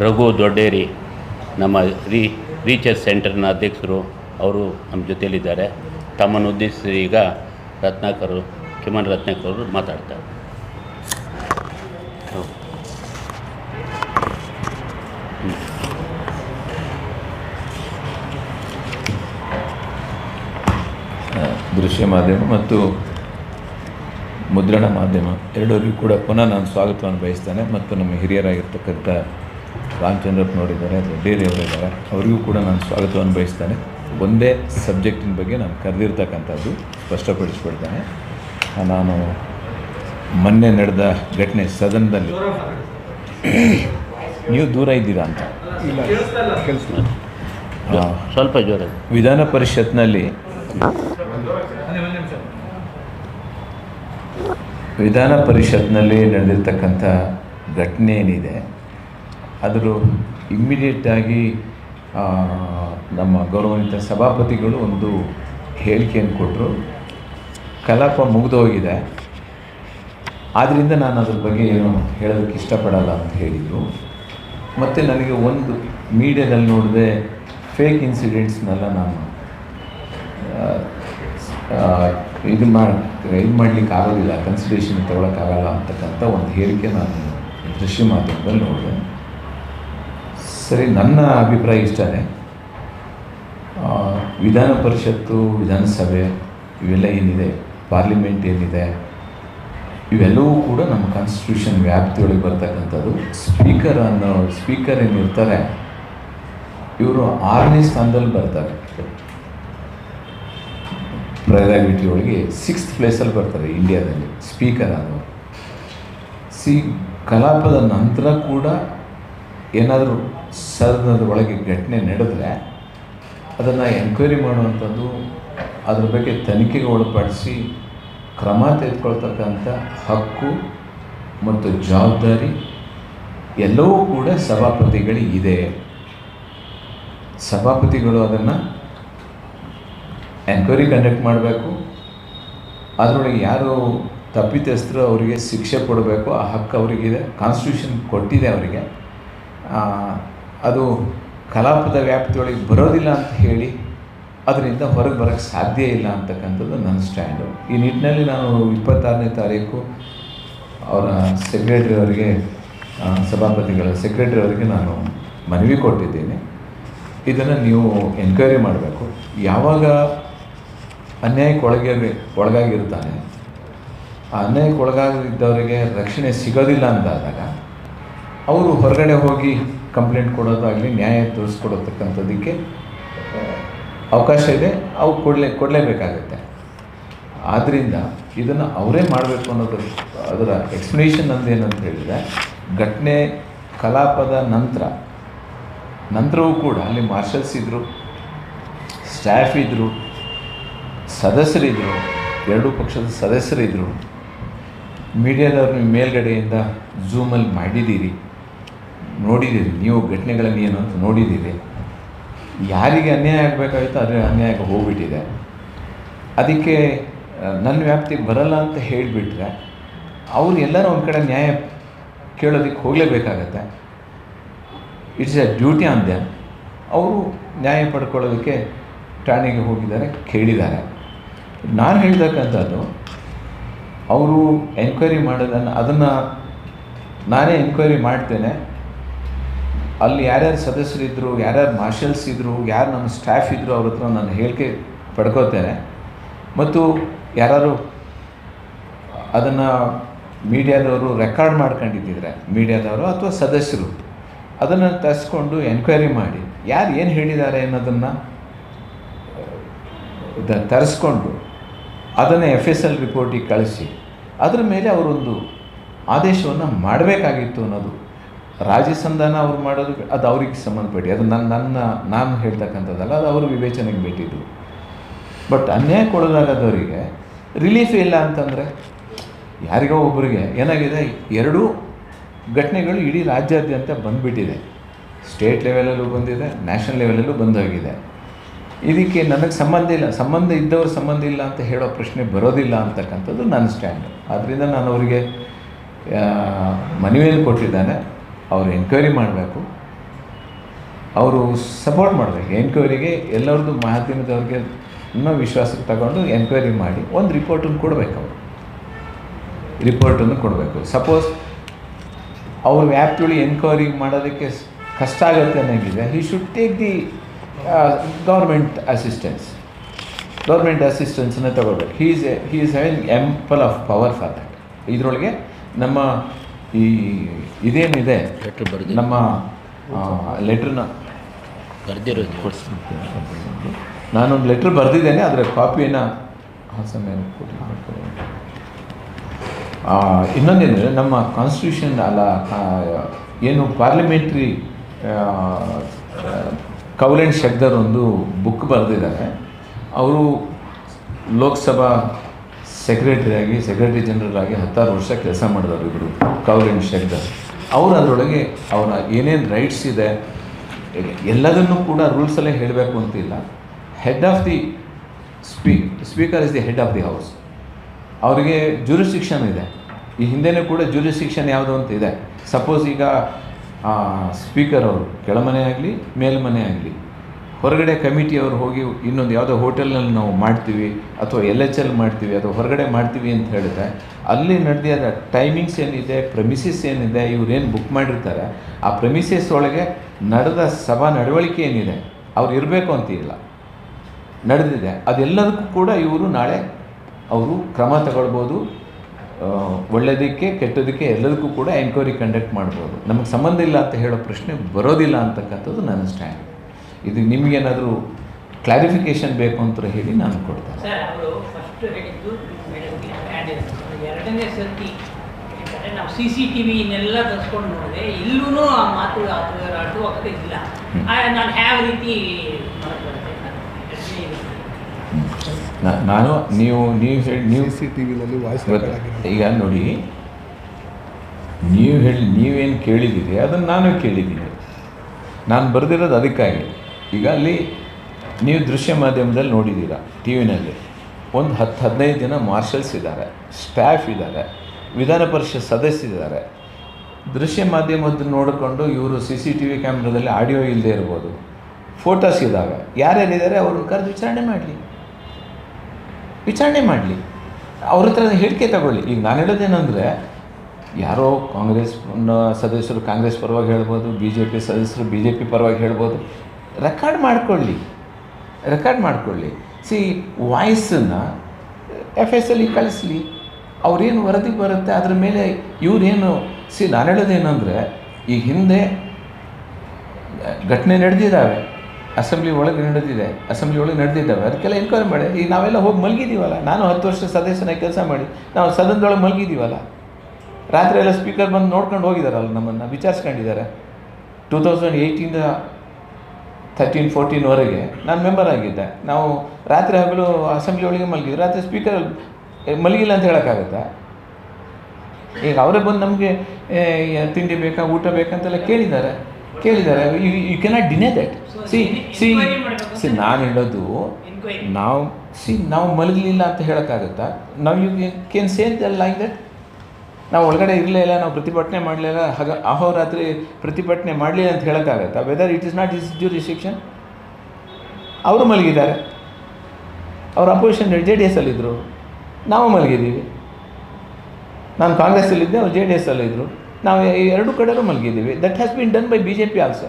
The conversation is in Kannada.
ರಘು ದೊಡ್ಡೇರಿ, ನಮ್ಮ ರೀ, ರೀಚರ್ಸ್ ಸೆಂಟರ್ನ ಅಧ್ಯಕ್ಷರು, ಅವರು ನಮ್ಮ ಜೊತೆಯಲ್ಲಿದ್ದಾರೆ ತಮ್ಮನ್ನು ಉದ್ದೇಶಿಸಿ ಈಗ ರತ್ನಾಕರ್ ಕಿಮನ್ ರತ್ನಾಕರ್ ಅವರು ಮಾತಾಡ್ತಾರೆ. ದೃಶ್ಯ ಮಾಧ್ಯಮ ಮತ್ತು ಮುದ್ರಣ ಮಾಧ್ಯಮ ಎರಡರಿಗೂ ಕೂಡ ಪುನಃ ನಾನು ಸ್ವಾಗತವನ್ನು ಬಯಸ್ತೇನೆ ಮತ್ತು ನಮ್ಮ ಹಿರಿಯರಾಗಿರ್ತಕ್ಕಂಥ ರಾಮಚಂದ್ರಪ್ಪನವರಿದ್ದಾರೆ ನೋಡಿದ್ದಾರೆ ದೊಡ್ಡೇರಿಯವರಿದ್ದಾರೆ ಅವರಿಗೂ ಕೂಡ ನಾನು ಸ್ವಾಗತವನ್ನು ಬಯಸ್ತೇನೆ. ಒಂದೇ ಸಬ್ಜೆಕ್ಟಿನ ಬಗ್ಗೆ ನಾನು ಕರೆದಿರ್ತಕ್ಕಂಥದ್ದು ಸ್ಪಷ್ಟಪಡಿಸ್ಬಿಡ್ತೇನೆ ನಾನು ಮೊನ್ನೆ ನಡೆದ ಘಟನೆ ಸದನದಲ್ಲಿ. ನೀವು ದೂರ ಇದ್ದೀರಾ ಅಂತ? ಸ್ವಲ್ಪ ಜೋರ ವಿಧಾನ ಪರಿಷತ್ನಲ್ಲಿ ವಿಧಾನ ಪರಿಷತ್ನಲ್ಲಿ ನಡೆದಿರ್ತಕ್ಕಂಥ ಘಟನೆ ಏನಿದೆ ಅದರ ಇಮ್ಮಿಡಿಯೇಟಾಗಿ ನಮ್ಮ ಗೌರವಾನ್ವಿತ ಸಭಾಪತಿಗಳು ಒಂದು ಹೇಳಿಕೆಯನ್ನು ಕೊಟ್ಟರು ಕಲಾಪ ಮುಗಿದು ಹೋಗಿದೆ. ಆದ್ದರಿಂದ ನಾನು ಅದ್ರ ಬಗ್ಗೆ ಏನು ಹೇಳೋದಕ್ಕೆ ಇಷ್ಟಪಡಲ್ಲ ಅಂತ ಹೇಳಿದರು. ಮತ್ತು ನನಗೆ ಒಂದು ಮೀಡಿಯಾದಲ್ಲಿ ನೋಡಿದೆ ಫೇಕ್ ಇನ್ಸಿಡೆಂಟ್ಸ್ನೆಲ್ಲ ನಾನು ಇದು ಮಾಡಿ ಇದು ಮಾಡಲಿಕ್ಕೆ ಆಗೋದಿಲ್ಲ. ಕನ್ಸಿಡ್ರೇಷನ್ ತಗೊಳಕ್ಕಾಗಲ್ಲ ಅಂತಕ್ಕಂಥ ಒಂದು ಹೇಳಿಕೆ ನಾನು ದೃಶ್ಯ ಮಾಧ್ಯಮದಲ್ಲಿ ನೋಡಿದೆ. ಸರಿ, ನನ್ನ ಅಭಿಪ್ರಾಯ ಇಷ್ಟೇ ವಿಧಾನ ಪರಿಷತ್ತು, ವಿಧಾನಸಭೆ ಇವೆಲ್ಲ ಏನಿದೆ? ಪಾರ್ಲಿಮೆಂಟ್ ಏನಿದೆ? ಇವೆಲ್ಲವೂ ಕೂಡ ನಮ್ಮ ಕಾನ್ಸ್ಟಿಟ್ಯೂಷನ್ ವ್ಯಾಪ್ತಿಯೊಳಗೆ ಬರ್ತಕ್ಕಂಥದ್ದು. ಸ್ಪೀಕರ್ ಅನ್ನೋ ಸ್ಪೀಕರ್ ಏನಿರ್ತಾರೆ ಇವರು ಆರನೇ ಸ್ಥಾನದಲ್ಲಿ ಬರ್ತಾರೆ. ಪ್ರಯಾರಿಟಿ ಒಳಗೆ ಸಿಕ್ಸ್ತ್ ಪ್ಲೇಸಲ್ಲಿ ಬರ್ತಾರೆ ಇಂಡಿಯಾದಲ್ಲಿ ಸ್ಪೀಕರ್ ಅನ್ನೋ ಸಿ, ಕಲಾಪದ ನಂತರ ಕೂಡ ಏನಾದರೂ ಸದನದ ಒಳಗೆ ಘಟನೆ ನಡೆದರೆ ಅದನ್ನು ಎನ್ಕ್ವೈರಿ ಮಾಡುವಂಥದ್ದು ಅದ್ರ ಬಗ್ಗೆ ತನಿಖೆಗೆ ಒಳಪಡಿಸಿ ಕ್ರಮ ತೆಗೆದುಕೊಳ್ತಕ್ಕಂಥ ಹಕ್ಕು ಮತ್ತು ಜವಾಬ್ದಾರಿ ಎಲ್ಲವೂ ಕೂಡ ಸಭಾಪತಿಗಳಿಗಿದೆ ಸಭಾಪತಿಗಳು ಅದನ್ನು ಎನ್ಕ್ವೈರಿ ಕಂಡಕ್ಟ್ ಮಾಡಬೇಕು. ಅದರೊಳಗೆ ಯಾರು ತಪ್ಪಿತಸ್ಥರು ಅವರಿಗೆ ಶಿಕ್ಷೆ ಕೊಡಬೇಕು, ಆ ಹಕ್ಕು ಅವರಿಗಿದೆ ಕಾನ್ಸ್ಟಿಟ್ಯೂಷನ್ ಕೊಟ್ಟಿದೆ ಅವರಿಗೆ. ಅದು ಕಲಾಪದ ವ್ಯಾಪ್ತಿಯೊಳಗೆ ಬರೋದಿಲ್ಲ ಅಂತ ಹೇಳಿ ಅದರಿಂದ ಹೊರಗೆ ಬರೋಕ್ಕೆ ಸಾಧ್ಯ ಇಲ್ಲ ಅಂತಕ್ಕಂಥದ್ದು ನನ್ನ ಸ್ಟ್ಯಾಂಡು. ಈ ನಿಟ್ಟಿನಲ್ಲಿ ನಾನು ಇಪ್ಪತ್ತಾರನೇ ತಾರೀಕು ಅವರ ಸೆಕ್ರೆಟರಿ ಅವರಿಗೆ ಸಭಾಪತಿಗಳ ಸೆಕ್ರೆಟರಿ ಅವರಿಗೆ ನಾನು ಮನವಿ ಕೊಟ್ಟಿದ್ದೀನಿ. ಇದನ್ನು ನೀವು ಎನ್ಕ್ವೈರಿ ಮಾಡಬೇಕು. ಯಾವಾಗ ಅನ್ಯಾಯಕ್ಕೆ ಒಳಗೆ ಒಳಗಾಗಿರ್ತಾನೆ ಆ ಅನ್ಯಾಯಕ್ಕೆ ಒಳಗಾಗಿದ್ದವರಿಗೆ ರಕ್ಷಣೆ ಸಿಗೋದಿಲ್ಲ ಅಂತಾದಾಗ ಅವರು ಹೊರಗಡೆ ಹೋಗಿ ಕಂಪ್ಲೇಂಟ್ ಕೊಡೋದಾಗಲಿ, ನ್ಯಾಯ ತಿಳಿಸ್ಕೊಡತಕ್ಕಂಥದ್ದಕ್ಕೆ ಅವಕಾಶ ಇದೆ. ಅವು ಕೊಡಲೇ, ಕೊಡಲೇಬೇಕಾಗತ್ತೆ. ಆದ್ದರಿಂದ ಇದನ್ನು ಅವರೇ ಮಾಡಬೇಕು ಅನ್ನೋದು ಅದರ ಎಕ್ಸ್ಪ್ಲನೇಷನ್ ಅಂದೇನಂತ ಹೇಳಿದರೆ, ಘಟನೆ ಕಲಾಪದ ನಂತರ, ನಂತರವೂ ಕೂಡ ಅಲ್ಲಿ ಮಾರ್ಷಲ್ಸ್ ಇದ್ದರು ಸ್ಟಾಫ್ ಇದ್ದರು ಸದಸ್ಯರಿದ್ದರು ಎರಡೂ ಪಕ್ಷದ ಸದಸ್ಯರಿದ್ದರು ಮೀಡಿಯಾದವ್ರು ನೀವು ಮೇಲ್ಗಡೆಯಿಂದ ಝೂಮಲ್ಲಿ ಮಾಡಿದ್ದೀರಿ. ನೋಡಿದ್ದೀರಿ, ನೀವು ಘಟನೆಗಳಲ್ಲಿ ಏನು ಅಂತ ನೋಡಿದ್ದೀರಿ. ಯಾರಿಗೆ ಅನ್ಯಾಯ ಆಗಬೇಕಾಗಿತ್ತು ಅದು ಅನ್ಯಾಯ ಹೋಗ್ಬಿಟ್ಟಿದೆ. ಅದಕ್ಕೆ ನನ್ನ ವ್ಯಾಪ್ತಿಗೆ ಬರಲ್ಲ ಅಂತ ಹೇಳಿಬಿಟ್ರೆ, ಅವ್ರು ಎಲ್ಲರೂ ಒಂದು ಕಡೆ ನ್ಯಾಯ ಕೇಳೋದಕ್ಕೆ ಹೋಗಲೇಬೇಕಾಗತ್ತೆ. It's a duty on them ಅವರು ನ್ಯಾಯ ಪಡ್ಕೊಳ್ಳೋದಕ್ಕೆ ಠಾಣೆಗೆ ಹೋಗಿದ್ದಾರೆ, ಕೇಳಿದ್ದಾರೆ. ನಾನು ಹೇಳ್ತಕ್ಕಂಥದ್ದು, ಅವರು ಎನ್ಕ್ವೈರಿ ಮಾಡೋದನ್ನು, ಅದನ್ನು ನಾನೇ ಎನ್ಕ್ವೈರಿ ಮಾಡ್ತೇನೆ. ಅಲ್ಲಿ ಯಾರ್ಯಾರು ಸದಸ್ಯರಿದ್ದರು ಯಾರ್ಯಾರು ಮಾರ್ಷಲ್ಸ್ ಇದ್ದರು ಯಾರು ನಮ್ಮ ಸ್ಟಾಫ್ ಇದ್ದರು ಅವ್ರ ಹತ್ರ ನಾನು ಹೇಳಿಕೆ ಪಡ್ಕೋತೇನೆ. ಮತ್ತು ಯಾರು ಅದನ್ನು ಮೀಡಿಯಾದವರು ರೆಕಾರ್ಡ್ ಮಾಡ್ಕೊಂಡಿದ್ದಿದ್ರೆ, ಮೀಡಿಯಾದವರು ಅಥವಾ ಸದಸ್ಯರು, ಅದನ್ನು ತರಿಸ್ಕೊಂಡು ಎನ್ಕ್ವೈರಿ ಮಾಡಿ, ಯಾರು ಏನು ಹೇಳಿದ್ದಾರೆ ಅನ್ನೋದನ್ನು ತರಿಸ್ಕೊಂಡು ಅದನ್ನು ಎಫ್ ಎಸ್ ಎಲ್ ರಿಪೋರ್ಟಿಗೆ ಕಳಿಸಿ, ಅದರ ಮೇಲೆ ಅವರೊಂದು ಆದೇಶವನ್ನು ಮಾಡಬೇಕಾಗಿತ್ತು ಅನ್ನೋದು ರಾಜಸಂಧಾನ ಅವ್ರು ಮಾಡೋದು ಅದು ಅವ್ರಿಗೆ ಸಂಬಂಧಪಟ್ಟಿ. ಅದು ನನ್ನ ನನ್ನ ನಾನು ಹೇಳ್ತಕ್ಕಂಥದ್ದಲ್ಲ, ಅದು ಅವರು ವಿವೇಚನೆಗೆ ಬಿಟ್ಟಿದ್ದು ಬಟ್ ಅನ್ಯಾಯ ಕೊಡೋದಾಗದವರಿಗೆ ರಿಲೀಫ್ ಇಲ್ಲ ಅಂತಂದರೆ ಯಾರಿಗೋ ಒಬ್ಬರಿಗೆ ಏನಾಗಿದೆ, ಎರಡೂ ಘಟನೆಗಳು ಇಡೀ ರಾಜ್ಯಾದ್ಯಂತ ಬಂದುಬಿಟ್ಟಿದೆ. ಸ್ಟೇಟ್ ಲೆವೆಲಲ್ಲೂ ಬಂದಿದೆ ನ್ಯಾಷನಲ್ ಲೆವೆಲಲ್ಲೂ ಬಂದೋಗಿದೆ. ಇದಕ್ಕೆ ನನಗೆ ಸಂಬಂಧ ಇಲ್ಲ, ಸಂಬಂಧ ಇದ್ದವ್ರ ಸಂಬಂಧ ಇಲ್ಲ ಅಂತ ಹೇಳೋ ಪ್ರಶ್ನೆ ಬರೋದಿಲ್ಲ ಅಂತಕ್ಕಂಥದ್ದು ನನ್ನ ಸ್ಟ್ಯಾಂಡ್ ಆದ್ದರಿಂದ ನಾನು ಅವರಿಗೆ ಮನವಿಯನ್ನು ಕೊಟ್ಟಿದ್ದಾನೆ. ಅವರು ಎನ್ಕ್ವೈರಿ ಮಾಡಬೇಕು. ಅವರು ಸಪೋರ್ಟ್ ಮಾಡಬೇಕು. ಎನ್ಕ್ವೈರಿಗೆ ಎಲ್ಲರದ್ದು ಮಾಧ್ಯಮದವ್ರಿಗೆ ಇನ್ನೂ ವಿಶ್ವಾಸಕ್ಕೆ ತಗೊಂಡು ಎನ್ಕ್ವೈರಿ ಮಾಡಿ ಒಂದು ರಿಪೋರ್ಟನ್ನು ಕೊಡಬೇಕು ಅವರು. ರಿಪೋರ್ಟನ್ನು ಕೊಡಬೇಕು. ಸಪೋಸ್ ಅವ್ರ ವ್ಯಾಪ್ತಿಯೊಳಗೆ ಎನ್ಕ್ವೈರಿ ಮಾಡೋದಕ್ಕೆ ಕಷ್ಟ ಆಗುತ್ತೆ ಅನ್ನೋಂಗಿದೆ he should take the government assistance government ಅಸಿಸ್ಟೆನ್ಸನ್ನ ತಗೊಳ್ಬೇಕು. He is he is having ample of power for that ಇದರೊಳಗೆ ನಮ್ಮ ಈ ಇದೇನಿದೆ? ಲೆಟ್ರ್ ಬರೆದು ನಮ್ಮ ಲೆಟ್ರನ್ನ ಬರೆದಿರೋದು ನಾನೊಂದು ಲೆಟ್ರ್ ಬರೆದಿದ್ದೇನೆ ಅದರ ಕಾಪಿಯನ್ನು ಸಮಯ ಇನ್ನೊಂದೇನೆಂದರೆ ನಮ್ಮ ಕಾನ್ಸ್ಟಿಟ್ಯೂಷನ್ ಅಲ್ಲ ಆ, ಏನು ಪಾರ್ಲಿಮೆಂಟ್ರಿ ಕೌಲೆಂಡ್ ಶೆಗ್ದರ್ ಒಂದು ಬುಕ್ ಬರೆದಿದ್ದಾರೆ. ಅವರು ಲೋಕಸಭಾ ಸೆಕ್ರೆಟರಿ ಆಗಿ ಸೆಕ್ರೆಟರಿ ಜನರಲ್ ಆಗಿ ಹತ್ತಾರು ವರ್ಷ ಕೆಲಸ ಮಾಡಿದವರು ಇಬ್ಬರು ಕೌರಿನ್ ಶೆಟ್ಟರ್ ಅವರು ಅದರೊಳಗೆ ಅವರ ಏನೇನು ರೈಟ್ಸ್ ಇದೆ, ಎಲ್ಲದನ್ನು ಕೂಡ ರೂಲ್ಸಲ್ಲೇ ಹೇಳಬೇಕು ಅಂತಿಲ್ಲ. Head of the ಸ್ಪೀ speaker is the head of the house ಅವರಿಗೆ ಜೂರಿಸ್ಟಿಕ್ಷನ್ ಇದೆ. ಈ ಹಿಂದೆನೂ ಕೂಡ ಜೂರಿಸ್ಟಿಕ್ಷನ್ ಯಾವುದು ಅಂತ ಇದೆ. ಸಪೋಸ್ ಈಗ ಸ್ಪೀಕರ್ ಅವರು, ಕೆಳಮನೆ ಆಗಲಿ, ಮೇಲ್ಮನೆ ಆಗಲಿ ಹೊರಗಡೆ ಕಮಿಟಿಯವರು ಹೋಗಿ ಇನ್ನೊಂದು ಯಾವುದೋ ಹೋಟೆಲ್ನಲ್ಲಿ ನಾವು ಮಾಡ್ತೀವಿ ಅಥವಾ ಎಲ್ ಎಚ್ ಎಲ್ ಮಾಡ್ತೀವಿ ಅಥವಾ ಹೊರಗಡೆ ಮಾಡ್ತೀವಿ ಅಂತ ಹೇಳಿದ್ರೆ, ಅಲ್ಲಿ ನಡೆದಿರೋ ಟೈಮಿಂಗ್ಸ್ ಏನಿದೆ ಪ್ರಮಿಸಿಸ್ ಏನಿದೆ, ಇವ್ರೇನು ಬುಕ್ ಮಾಡಿರ್ತಾರೆ, ಆ ಪ್ರಮಿಸಸ್ ಒಳಗೆ ನಡೆದ ಸಭಾ ನಡವಳಿಕೆ ಏನಿದೆ, ಅವ್ರು ಇರಬೇಕು ಅಂತಿಲ್ಲ. ನಡೆದಿದೆ. ಅದೆಲ್ಲದಕ್ಕೂ ಕೂಡ ಇವರು ನಾಳೆ ಅವರು ಕ್ರಮ ತಗೊಳ್ಬೋದು ಒಳ್ಳೆಯದಕ್ಕೆ, ಕೆಟ್ಟದಕ್ಕೆ ಎಲ್ಲದಕ್ಕೂ ಕೂಡ ಎಂಕ್ವೈರಿ ಕಂಡಕ್ಟ್ ಮಾಡ್ಬೋದು. ನಮಗೆ ಸಂಬಂಧ ಇಲ್ಲ ಅಂತ ಹೇಳೋ ಪ್ರಶ್ನೆ ಬರೋದಿಲ್ಲ ಅಂತಕ್ಕಂಥದ್ದು ನನ್ನ ಸ್ಟ್ಯಾಂಡ್ ಇದು ನಿಮಗೇನಾದರೂ ಕ್ಲಾರಿಫಿಕೇಶನ್ ಬೇಕು ಅಂತ ಹೇಳಿ ನಾನು ಕೊಡ್ತೇನೆ. ಸರ್ ಅವರು ಫಸ್ಟ್ ಹೇಳಿದ್ದು ಮೇಡಮ್ಗೆ ಎರಡನೇ ಸರ್ತಿ ಹೇಳ್ತಾರೆ ನಾವು ಸಿ ಸಿ ಟಿ ವಿನೆಲ್ಲ ತರಿಸ್ಕೊಂಡು ನೋಡಿದೆ ಇಲ್ಲೂ ಆ ಮಾತು ಅದು ಅಡ್ಡುವಾಗದೆ ಇಲ್ಲ. ಆ, ನಾನು ಯಾವ ರೀತಿ ನಾನು ನೀವು ನೀವು ಹೇಳಿ ನೀವು ಸಿ ಟಿ ವಿನಲ್ಲಿ ವಾಯ್ಸ್ ಈಗ ನೋಡಿ ನೀವು ಹೇಳಿ ನೀವೇನು ಕೇಳಿದ್ದೀರಿ? ಅದನ್ನು ನಾನು ಕೇಳಿದ್ದೀನಿ. ನಾನು ಬರೆದಿರೋದು ಅದಕ್ಕಾಗಿ ಈಗ ಅಲ್ಲಿ ನೀವು ದೃಶ್ಯ ಮಾಧ್ಯಮದಲ್ಲಿ ನೋಡಿದ್ದೀರ, ಟಿ ವಿನಲ್ಲಿ. ಒಂದು ಹತ್ತು, ಹದಿನೈದು ಜನ ಮಾರ್ಷಲ್ಸ್ ಇದ್ದಾರೆ, ಸ್ಟಾಫ್ ಇದ್ದಾರೆ, ವಿಧಾನ ಪರಿಷತ್ ಸದಸ್ಯರಿದ್ದಾರೆ ದೃಶ್ಯ ಮಾಧ್ಯಮದ ನೋಡಿಕೊಂಡು ಇವರು ಸಿ ಸಿ ಟಿ ವಿ ಕ್ಯಾಮ್ರಾದಲ್ಲಿ ಆಡಿಯೋ ಇಲ್ಲದೆ ಇರ್ಬೋದು, ಫೋಟೋಸ್ ಇದ್ದಾವೆ. ಯಾರ್ಯಾರಿದ್ದಾರೆ? ಅವ್ರನ್ನ ಕರೆದು ವಿಚಾರಣೆ ಮಾಡಲಿ. ವಿಚಾರಣೆ ಮಾಡಲಿ. ಅವ್ರ ಹತ್ರ ಹೇಳಿಕೆ ತಗೊಳ್ಳಿ. ಈಗ ನಾನು ಹೇಳೋದೇನೆಂದರೆ, ಯಾರೋ ಕಾಂಗ್ರೆಸ್ ಸದಸ್ಯರು ಕಾಂಗ್ರೆಸ್ ಪರವಾಗಿ ಹೇಳ್ಬೋದು, ಬಿ ಜೆ ಪಿ ಸದಸ್ಯರು ಬಿ ಜೆ ಪಿ ಪರವಾಗಿ ಹೇಳ್ಬೋದು ರೆಕಾರ್ಡ್ ಮಾಡಿಕೊಳ್ಳಿ ರೆಕಾರ್ಡ್ ಮಾಡಿಕೊಳ್ಳಿ. ಸಿ ವಾಯ್ಸನ್ನು ಎಫ್ ಎಸ್ ಅಲ್ಲಿ ಕಳಿಸ್ಲಿ. ಅವ್ರೇನು ವರದಿ ಬರುತ್ತೆ, ಅದ್ರ ಮೇಲೆ ಇವರೇನು ಸಿ ನಾನು ಹೇಳೋದೇನಂದರೆ, ಈ ಹಿಂದೆ ಘಟನೆ ನಡೆದಿದ್ದಾವೆ. ಅಸೆಂಬ್ಲಿ ಒಳಗೆ ನಡೆದಿದೆ. ಅಸೆಂಬ್ಲಿ ಒಳಗೆ ನಡೆದಿದ್ದಾವೆ. ಅದಕ್ಕೆಲ್ಲ ಎನ್ಕ್ವೈರಿ ಮಾಡಿ. ಈಗ ನಾವೆಲ್ಲ ಹೋಗಿ ಮಲಗಿದ್ದೀವಲ್ಲ ನಾನು ಹತ್ತು ವರ್ಷ ಸದಸ್ಯನಾಗಿ ಕೆಲಸ ಮಾಡಿ. ನಾವು ಸದನದೊಳಗೆ ಮಲಗಿದ್ದೀವಲ್ಲ ರಾತ್ರಿ ಎಲ್ಲ ಸ್ಪೀಕರ್ ಬಂದು ನೋಡ್ಕೊಂಡು ಹೋಗಿದಾರಲ್ಲ ನಮ್ಮನ್ನು, ವಿಚಾರಿಸ್ಕೊಂಡಿದ್ದಾರೆ. ಟೂ ತೌಸಂಡ್ ಏಯ್ಟಿಂದ ಥರ್ಟೀನ್ ಫೋರ್ಟೀನ್ವರೆಗೆ ನಾನು ಮೆಂಬರ್ ಆಗಿದ್ದೆ. ನಾವು ರಾತ್ರಿ ಹಗಲು ಅಸೆಂಬ್ಲಿ ಒಳಗೆ ಮಲಗಿದ್ವಿ. ರಾತ್ರಿ ಸ್ಪೀಕರ್ ಮಲಗಿಲ್ಲ ಅಂತ ಹೇಳೋಕ್ಕಾಗುತ್ತಾ? ಈಗ ಅವರೇ ಬಂದು ನಮಗೆ ತಿಂಡಿ ಬೇಕಾ ಊಟ ಬೇಕಂತೆಲ್ಲ ಕೇಳಿದ್ದಾರೆ. ಕೇಳಿದ್ದಾರೆ. You you cannot deny that see see see ನಾನು ಹೇಳೋದು. ನಾವು ಸಿ ನಾವು ಮಲಗಲಿಲ್ಲ ಅಂತ ಹೇಳೋಕ್ಕಾಗುತ್ತಾ? ನಾವು you can say the like that ನಾವು ಒಳಗಡೆ ಇರಲೇ ಇಲ್ಲ, ನಾವು ಪ್ರತಿಭಟನೆ ಮಾಡಲಿಲ್ಲ ಹಾಗ, ಅಹೋರಾತ್ರಿ ಪ್ರತಿಭಟನೆ ಮಾಡಲಿಲ್ಲ ಅಂತ ಹೇಳೋಕ್ಕಾಗತ್ತಾ? Whether it is not is restriction ಅವರು ಮಲಗಿದ್ದಾರೆ. ಅವ್ರ ಅಪೋಸಿಷನ್ ಜೆ ಡಿ ಎಸ್ ಅಲ್ಲಿದ್ದರು ನಾವು ಮಲಗಿದ್ದೀವಿ. ನಾನು ಕಾಂಗ್ರೆಸ್ಸಲ್ಲಿದ್ದೆ, ಅವ್ರು ಜೆ ಡಿ ಎಸ್ ಅಲ್ಲಿದ್ದರು ನಾವು ಎರಡು ಕಡೆಯೂ ಮಲಗಿದ್ದೀವಿ. That has been done by B J P also